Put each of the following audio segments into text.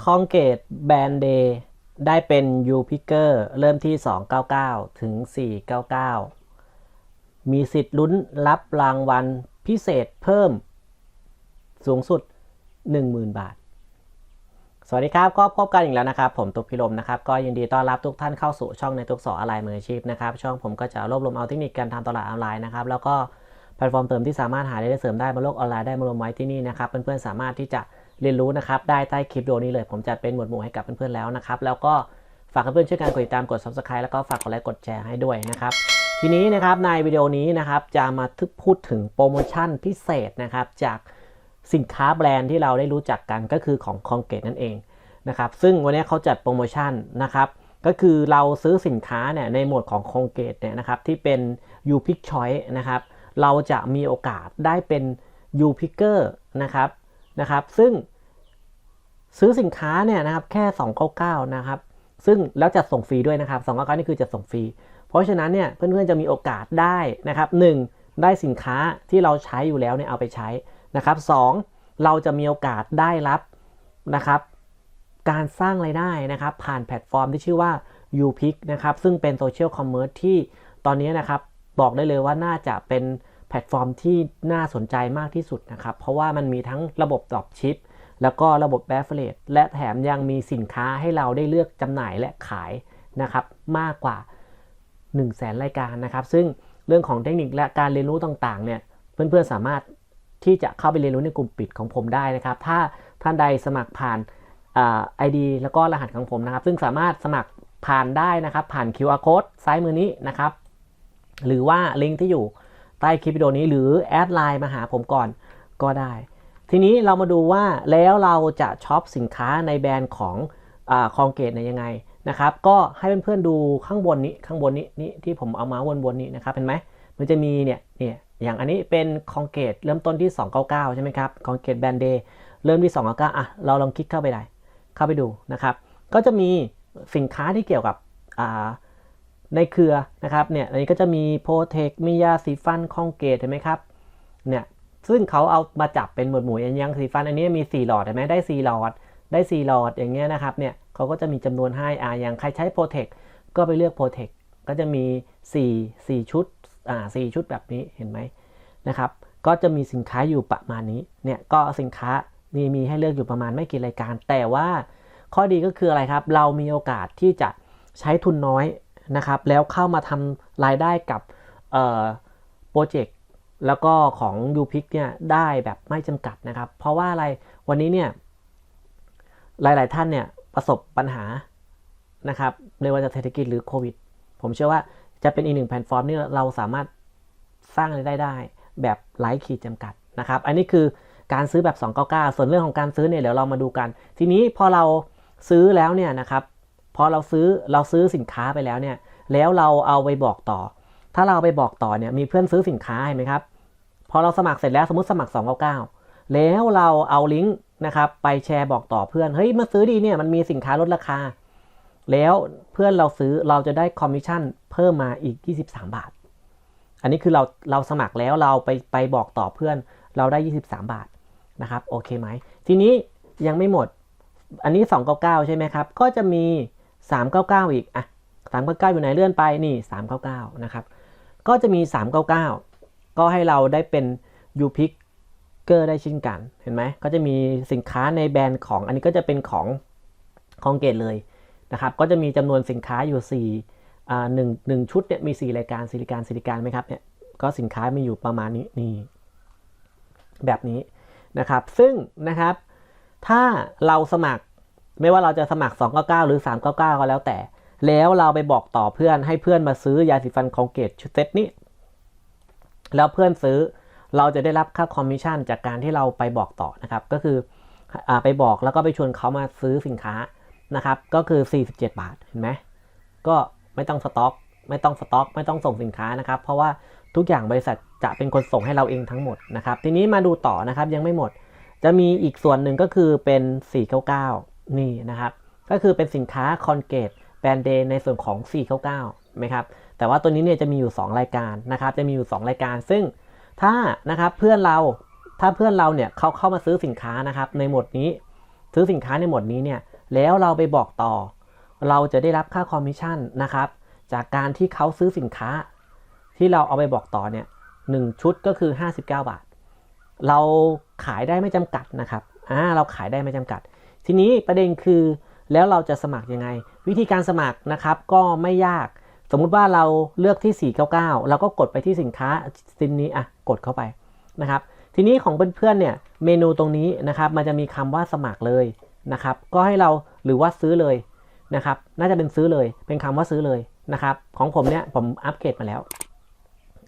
คองเกตแบนเดย์ได้เป็น U Picker เริ่มที่ 299 ถึง 499 มีสิทธิ์ลุ้นรับรางวัลพิเศษเพิ่มสูงสุด 10,000 บาท สวัสดีครับ ก็พบกันอีกแล้วนะครับ ผมตุ๊กพิรมนะครับ ก็ยินดีต้อนรับทุกท่านเข้าสู่ช่องในทุกสออะไรมืออาชีพนะครับ ช่องผมก็จะรวบรวมเอาเทคนิคการทำตลาดออนไลน์นะครับ แล้วก็แพลตฟอร์มเติมที่สามารถหาได้เสริมได้บนโลกออนไลน์ได้มารวมไว้ที่นี่นะครับ เพื่อนๆสามารถที่จะ เรียนรู้นะครับ ได้ใต้คลิปวิดีโอนี้เลย ผมจัดเป็นหมวดหมู่ให้กับเพื่อนๆแล้วนะครับ แล้วก็ฝากเพื่อนๆช่วยกันกดติดตามกด subscribe แล้วก็ฝากกดไลค์กดแชร์ให้ด้วยนะครับ ทีนี้นะครับในวิดีโอนี้นะครับจะมาทึกพูดถึงโปรโมชั่นพิเศษนะครับจากสินค้าแบรนด์ที่เราได้รู้จักกันก็คือของ c o n g a t e นั่นเองนะครับซึ่งวันนี้เขาจัดโปรโมชั่นนะครับก็คือเราซื้อสินค้าเนี่ยในหมวดของ c o n g a t e เนี่ยนะครับที่เป็น U Pick Choice นะครับเราจะมีโอกาสได้เป็น U Picker นะครับนะครับซึ่ง ซื้อสินค้าเนี่ยนะครับแค่ 299 นะครับ ซึ่งแล้วจะส่งฟรีด้วยนะครับ299นี่คือจะส่งฟรี เพราะฉะนั้นเนี่ยเพื่อนๆจะมีโอกาสได้นะครับ 1. ได้สินค้าที่เราใช้อยู่แล้วเนี่ยเอาไปใช้นะครับ 2. เราจะมีโอกาสได้รับนะครับ การสร้างไรายได้นะครับ ผ่านแพลตฟอร์มที่ชื่อว่า u p i c นะครับซึ่งเป็นโซเชียลคอมเมอร์ที่ตอนนี้นะครับบอกได้เลยว่าน่าจะเป็นแพลตฟอร์มที่น่าสนใจมากที่สุดนะครับ เพราะว่ามันมีทั้งระบบดรอปชิป แล้วก็ระบบแบฟเฟลตและแถมยังมีสินค้าให้เราได้เลือกจำหน่ายและขายนะครับมากกว่า 1 0 0 0 0แสนรายการนะครับ ซึ่งเรื่องของเทคนิคและการเรียนรู้ต่างๆเนี่ยเพื่อนๆสามารถที่จะเข้าไปเรียนรู้ในกลุ่มปิดของผมได้นะครับ ถ้าท่านใดสมัครผ่านไอดีแล้วก็รหัสของผมนะครับ ซึ่งสามารถสมัครผ่านได้นะครับ ผ่าน QR code ซ้ายมือนี้นะครับ หรือว่าลิงก์ที่อยู่ใต้คลิปวิดีโอนี้หรือแอดไลน์มาหาผมก่อนก็ได้ ทีนี้เรามาดูว่าแล้วเราจะช็อปสินค้าในแบรนด์ของคองเกตเนี่ยยังไงนะครับ ก็ให้เพื่อนๆดูข้างบนนี้ข้างบนนี้นี่ที่ผมเอามาวนๆนี้นะครับเห็นไหมมันจะมีเนี่ยเนี่ยอย่างอันนี้เป็นคองเกตเริ่มต้นที่ 299 ใช่ไหมครับคองเกตแบรนด์เดย์เริ่มที่ 299อะเราลองคลิกเข้าไปได้เข้าไปดูนะครับ ก็จะมีสินค้าที่เกี่ยวกับในเครือนะครับเนี่ยอันนี้ก็จะมีโพเทคมียาสีฟันคองเกตเห็นไหมครับเนี่ย ซึ่งเขาเอามาจับเป็นหมวดหมู่ยังสีฟัน อันนี้มี 4 หลอดเห็นไหมได้ 4 หลอด ได้ 4 หลอดอย่างเงี้ยนะครับเนี่ยเขาก็จะมีจำนวนให้อ่าอย่างใครใช้โปรเทคก็ไปเลือกโปรเทคก็จะมี 4 4 ชุดอ่า4ชุดแบบนี้เห็นไหมนะครับก็จะมีสินค้าอยู่ประมาณนี้เนี่ยก็สินค้ามีมีให้เลือกอยู่ประมาณไม่กี่รายการ แต่ว่าข้อดีก็คืออะไรครับ เรามีโอกาสที่จะใช้ทุนน้อยนะครับ แล้วเข้ามาทำรายได้กับโปรเจกต์ แล้วก็ของ u p i c เนี่ยได้แบบไม่จำกัดนะครับ เพราะว่าอะไรวันนี้เนี่ยหลาย ๆ ท่านเนี่ยประสบปัญหานะครับในวันเศรษฐกิจหรือโควิด ผมเชื่อว่าจะเป็นอีกหนึ่งแพลตฟอร์มที่เราสามารถสร้างรายได้ได้ แบบไร้ขีดจำกัดนะครับ อันนี้คือการซื้อแบบ 299 ส่วนเรื่องของการซื้อเนี่ยเดี๋ยวเรามาดูกัน ทีนี้พอเราซื้อแล้วเนี่ยนะครับพอเราซื้อเราซื้อสินค้าไปแล้วเนี่ยแล้วเราเอาไปบอกต่อ ถ้าเราไปบอกต่อเนี่ยมีเพื่อนซื้อสินค้าเห็นไหมครับ พอเราสมัครเสร็จแล้วสมมติสมัคร 299 แล้วเราเอาลิงก์นะครับไปแชร์บอกต่อเพื่อน เฮ้ยมาซื้อดีเนี่ยมันมีสินค้าลดราคา แล้วเพื่อนเราซื้อเราจะได้คอมมิชชั่นเพิ่มมาอีก 23 บาท อันนี้คือเราเราสมัครแล้วเราไปไปบอกต่อเพื่อนเราได้ 23 บาทนะครับโอเคไหมทีนี้ยังไม่หมด อันนี้ 299 ใช่ไหมครับ ก็จะมี 399 อีกอะ399 อยู่ไหนเลื่อนไปนี่ 399 นะครับ ก็จะมี 399 ก็ให้เราได้เป็น u p i c เกอร์ได้เช่นกัน เห็นไหมก็จะมีสินค้าในแบรนด์ของ อันนี้ก็จะเป็นของคองเกตเลยนะครับ ก็จะมีจำนวนสินค้าอยู่4อ่าหนึ่งหนึ่งชุดเนี่ยมี 4 รายการสิลิการสิลิการไหมครับเนี่ย ก็สินค้ามีอยู่ประมาณนี้นี่แบบนี้นะครับ ซึ่งนะครับ ถ้าเราสมัครไม่ว่าเราจะสมัคร 299 หรือ 399 ก็แล้วแต่ แล้วเราไปบอกต่อเพื่อนให้เพื่อนมาซื้อยาสีฟันคองเกตชุดเซตนี้ แล้วเพื่อนซื้อเราจะได้รับค่าคอมมิชชั่นจากการที่เราไปบอกต่อนะครับ ก็คืออไปบอกแล้วก็ไปชวนเขามาซื้อสินค้านะครับ ก็คือ 47 บาท เห็นไหมก็ไม่ต้องสต็อกไม่ต้องสต็อก ไม่ต้องส่งสินค้านะครับ เพราะว่าทุกอย่างบริษัทจะเป็นคนส่งให้เราเองทั้งหมดนะครับ ทีนี้มาดูต่อนะครับยังไม่หมด จะมีอีกส่วนหนึ่งก็คือเป็น 499 นี่นะครับ ก็คือเป็นสินค้าคอนเกตแบรนด์เดย์ในส่วนของ 499ไหมครับ แต่ว่าตัวนี้เนี่ยจะมีอยู่ 2 รายการนะครับ จะมีอยู่ 2 รายการ ซึ่งถ้านะครับเพื่อนเราถ้าเพื่อนเราเนี่ยเขาเข้ามาซื้อสินค้านะครับ ในหมวดนี้ซื้อสินค้าในหมวดนี้เนี่ยแล้วเราไปบอกต่อ เราจะได้รับค่าคอมมิชชั่นนะครับ จากการที่เขาซื้อสินค้า ที่เราเอาไปบอกต่อเนี่ยหนึ่งชุดก็คือ 59 บาท เราขายได้ไม่จำกัดนะครับอ่าเราขายได้ไม่จำกัด ทีนี้ประเด็นคือแล้วเราจะสมัครยังไง วิธีการสมัครนะครับก็ไม่ยาก สมมุติว่าเราเลือกที่ 499 เราก็กดไปที่สินค้าสินนี้อะกดเข้าไปนะครับ ทีนี้ของเพื่อนๆเนี่ยเมนูตรงนี้นะครับ มันจะมีคำว่าสมัครเลยนะครับ ก็ให้เราหรือว่าซื้อเลยนะครับ น่าจะเป็นซื้อเลย เป็นคำว่าซื้อเลยนะครับ ของผมเนี่ยผมอัปเกรดมาแล้ว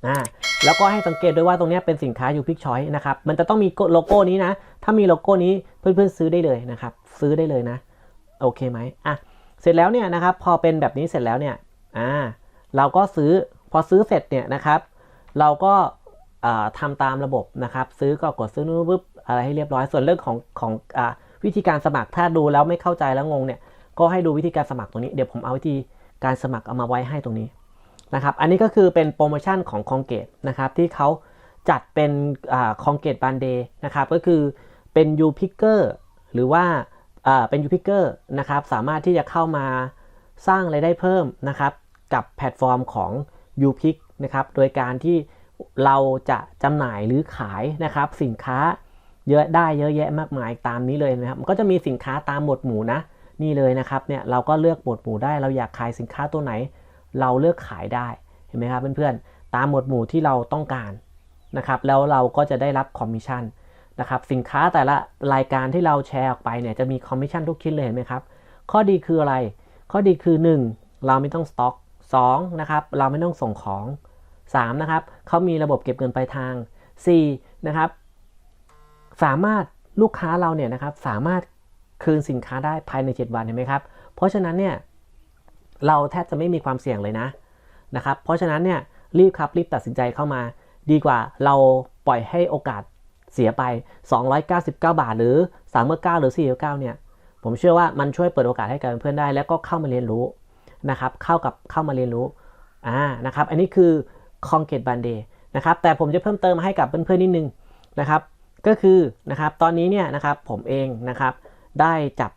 อ่าแล้วก็ให้สังเกตด้วยว่าตรงนี้เป็นสินค้าอยู่พิกชอยนะครับ มันจะต้องมีโลโก้นี้นะ ถ้ามีโลโก้นี้เพื่อนๆซื้อได้เลยนะครับ ซื้อได้เลยนะ โอเคไหมอะ เสร็จแล้วเนี่ยนะครับ พอเป็นแบบนี้เสร็จแล้วเนี่ย อ่าเราก็ซื้อพอซื้อเสร็จเนี่ยนะครับ เราก็ทำตามระบบนะครับ ซื้อก็กดซื้อนู้นปุ๊บอะไรให้เรียบร้อยส่วนเรื่องของของอวิธีการสมัครถ้าดูแล้วไม่เข้าใจแล้วงงเนี่ยก็ให้ดูวิธีการสมัครตรงนี้เดี๋ยวผมเอาวิธีการสมัครเอามาไว้ให้ตรงนี้นะครับอันนี้ก็คือเป็นโปรโมชั่นของคองเกตนะครับที่เขาจัดเป็นคองเกตบันเดย์นะครับก็คือเป็นยูพิกเกอร์หรือว่าเป็นยูพิกเกอร์นะครับสามารถที่จะเข้ามาสร้างไรายได้เพิ่มนะครับ กับแพลตฟอร์มของ u p i c นะครับ โดยการที่เราจะจำหน่ายหรือขายนะครับ สินค้าเยอะได้เยอะแยะมากมายตามนี้เลยนะครับ มันก็จะมีสินค้าตามหมวดหมู่นะ นี่เลยนะครับเนี่ยเราก็เลือกหมวดหมู่ได้ เราอยากขายสินค้าตัวไหน เราเลือกขายได้ เห็นไหมครับเพื่อนๆ ตามหมวดหมู่ที่เราต้องการนะครับ แล้วเราก็จะได้รับคอมมิชชั่นนะครับ สินค้าแต่ละรายการที่เราแชร์ออกไปเนี่ยจะมีคอมมิชชั่นทุกชิ้นเลยเห็นไหมครับ ข้อดีคืออะไร ข้อดีคือ 1 เราไม่ต้องสต็อก 2นะครับเราไม่ต้องส่งของ 3 นะครับเขามีระบบเก็บเงินปลายทาง 4 นะครับสามารถลูกค้าเราเนี่ยนะครับสามารถคืนสินค้าได้ภายใน 7 วันเห็นไหมครับ เพราะฉะนั้นเนี่ยเราแทบจะไม่มีความเสี่ยงเลยนะนะครับเพราะฉะนั้นเนี่ยรีบครับรีบตัดสินใจเข้ามา ดีกว่าเราปล่อยให้โอกาสเสียไป 299 บาท หรือ399หรือ499เนี่ยผมเชื่อว่ามันช่วยเปิดโอกาสให้กับเพื่อนได้ แล้วก็เข้ามาเรียนรู้ นะครับเข้ากับเข้ามาเรียนรู้อ่านะครับอันนี้คือ c o n c r e t Band Day นะครับแต่ผมจะเพิ่มเติมให้กับเพื่อนๆนิดนึงนะครับก็คือนะครับตอนนี้เนี่ยนะครับผมเองนะครับได้จับ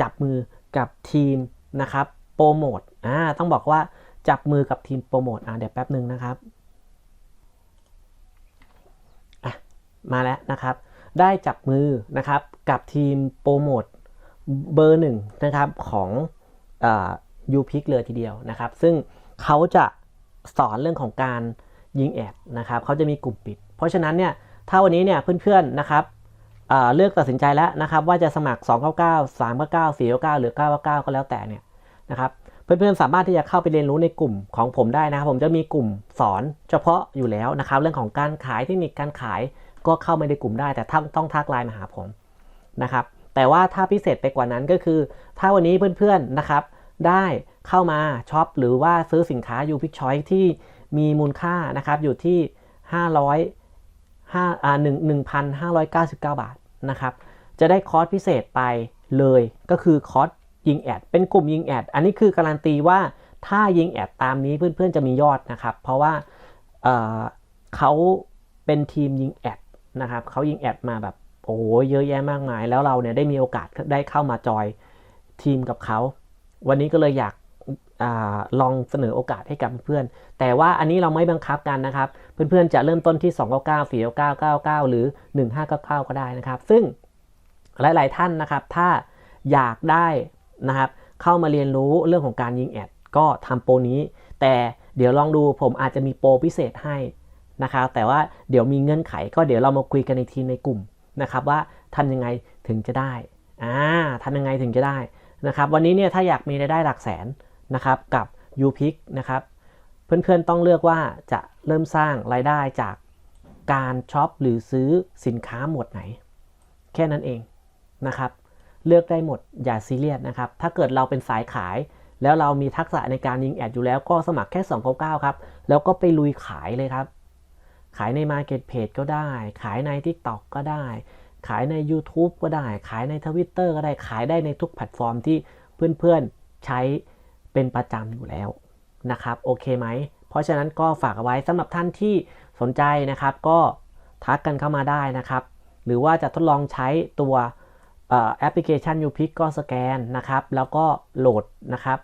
จับมือกับทีมนะครับโปรโมทอ่าต้องบอกว่าจับมือกับทีมโปรโมทอ่าเดี๋ยวแป๊บหนึ่งนะครับอะมาแล้วนะครับ ได้จับมือนะครับกับทีมโปรโมทเบอร์หนึ่งนะครับของ ยูพิกเลยทีเดียวนะครับ ซึ่งเขาจะสอนเรื่องของการยิงแอดนะครับเขาจะมีกลุ่มปิด เพราะฉะนั้นเนี่ยถ้าวันนี้เนี่ยเพื่อนๆนะครับเลือกตัดสินใจแล้วนะครับว่าจะสมัคร 299 399 499 หรือ 999 ก็แล้วแต่เนี่ยนะครับเพื่อนๆสามารถที่จะเข้าไปเรียนรู้ในกลุ่มของผมได้นะครับ ผมจะมีกลุ่มสอนเฉพาะอยู่แล้วนะครับ เรื่องของการขายเทคนิคการขายก็เข้ามาในกลุ่มได้ แต่ต้องทักไลน์มาหาผมนะครับ แต่ว่าถ้าพิเศษไปกว่านั้นก็คือ ถ้าวันนี้เพื่อนๆนะครับ ได้เข้ามาช็อปหรือว่าซื้อสินค้ายูพิกชอยที่มีมูลค่านะครับอยู่ที่ 500 5อ่า1 1,599 บาทนะครับจะได้คอร์สพิเศษไปเลยก็คือคอร์สยิงแอดเป็นกลุ่มยิงแอดอันนี้คือการันตีว่าถ้ายิงแอดตามนี้เพื่อนๆจะมียอดนะครับ เพราะว่าเเขาเป็นทีมยิงแอดนะครับเขายิงแอดมาแบบ โอ้โหเยอะแยะมากมาย แล้วเราเนี่ยได้มีโอกาสได้เข้ามาจอยทีมกับเขา วันนี้ก็เลยอยากอลองเสนอโอกาสให้กับเพื่อน แต่ว่าอันนี้เราไม่บังคับกันนะครับ เพื่อนๆจะเริ่มต้นที่ 299 499 99 หรือ 1599 ก็ได้นะครับ ซึ่งหลายๆท่านนะครับ ถ้าอยากได้นะครับ เข้ามาเรียนรู้เรื่องของการยิงแอด ก็ทำโปรนี้ แต่เดี๋ยวลองดูผมอาจจะมีโปรพิเศษให้นะครับ แต่ว่าเดี๋ยวมีเงื่อนไข ก็เดี๋ยวเรามาคุยกันในทีมในกลุ่ม นะครับว่าทำยังไงถึงจะได้อ่าทำยังไงถึงจะได้นะครับวันนี้เนี่ยถ้าอยากมีรายได้หลักแสนนะครับกับ u p i c นะครับเพื่อนๆต้องเลือกว่าจะเริ่มสร้างรายได้จากการช็อปหรือซื้อสินค้าหมวดไหน แค่นั้นเองนะครับเลือกได้หมดอย่าซีเรียสนะครับถ้าเกิดเราเป็นสายขายแล้วเรามีทักษะในการยิงแอดอยู่แล้วก็สมัครแค่ 299 ครับ แล้วก็ไปลุยขายเลยครับ ขายใน Marketplace ก็ได้ ขายใน TikTok ก็ได้ ขายใน YouTube ก็ได้ ขายใน Twitter ก็ได้ ขายได้ในทุกแพลตฟอร์มที่เพื่อนๆใช้เป็นประจำอยู่แล้วนะครับ โอเคไหม เพราะฉะนั้นก็ฝากเอาไว้สำหรับท่านที่สนใจนะครับ ก็ทักกันเข้ามาได้นะครับ หรือว่าจะทดลองใช้ตัวแอปพลิเคชัน u p i c ก็สแกนนะครับ แล้วก็โหลดนะครับ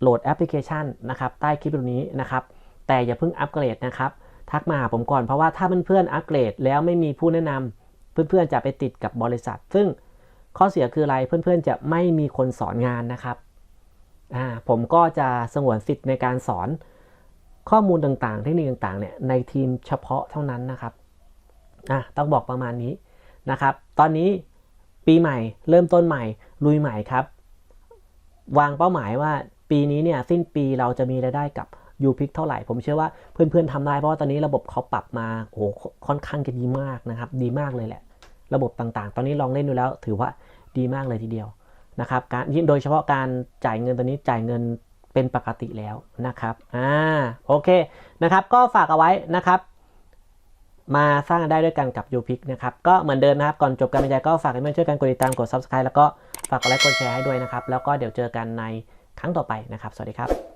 โหลดแอปพลิเคชันนะครับ ใต้คลิปตรงนี้นะครับ แต่อย่าเพิ่งอัปเกรดนะครับ ทักมาหาผมก่อนเพราะว่าถ้าเพื่อนๆอัปเกรดแล้วไม่มีผู้แนะนำเพื่อนๆจะไปติดกับบริษัท ซึ่งข้อเสียคืออะไรเพื่อนๆจะไม่มีคนสอนงานนะครับอ่าผมก็จะสงวนสิทธิ์ในการสอนข้อมูลต่างๆ เทคนิคต่างๆเนี่ยในทีมเฉพาะเท่านั้นนะครับอะต้องบอกประมาณนี้นะครับ ตอนนี้ปีใหม่เริ่มต้นใหม่ ลุยใหม่ครับ วางเป้าหมายว่าปีนี้เนี่ยสิ้นปีเราจะมีรายได้กับ u p i c เท่าไหร่ ผมเชื่อว่าเพื่อนๆทำได้เพราะว่าตอนนี้ระบบเขาปรับมาโอ้โหค่อนข้างจะดีมากนะครับ ดีมากเลยแหละ ระบบต่างๆ ตอนนี้ลองเล่นดูแล้ว ถือว่าดีมากเลยทีเดียวนะครับการโดยเฉพาะการจ่ายเงินตอนนี้จ่ายเงินเป็นปกติแล้วนะครับอ่าโอเคนะครับ ก็ฝากเอาไว้นะครับมาสร้างได้ด้วยกันกับ u p i c นะครับ ก็เหมือนเดิมนะครับ ก่อนจบการบรรยายก็ฝากให้เพื่อนช่วยกันกดติดตามกด subscribe แล้วก็ฝากกดไลค์กดแชร์ให้ด้วยนะครับ แล้วก็เดี๋ยวเจอกันในครั้งต่อไปนะครับ สวัสดีครับ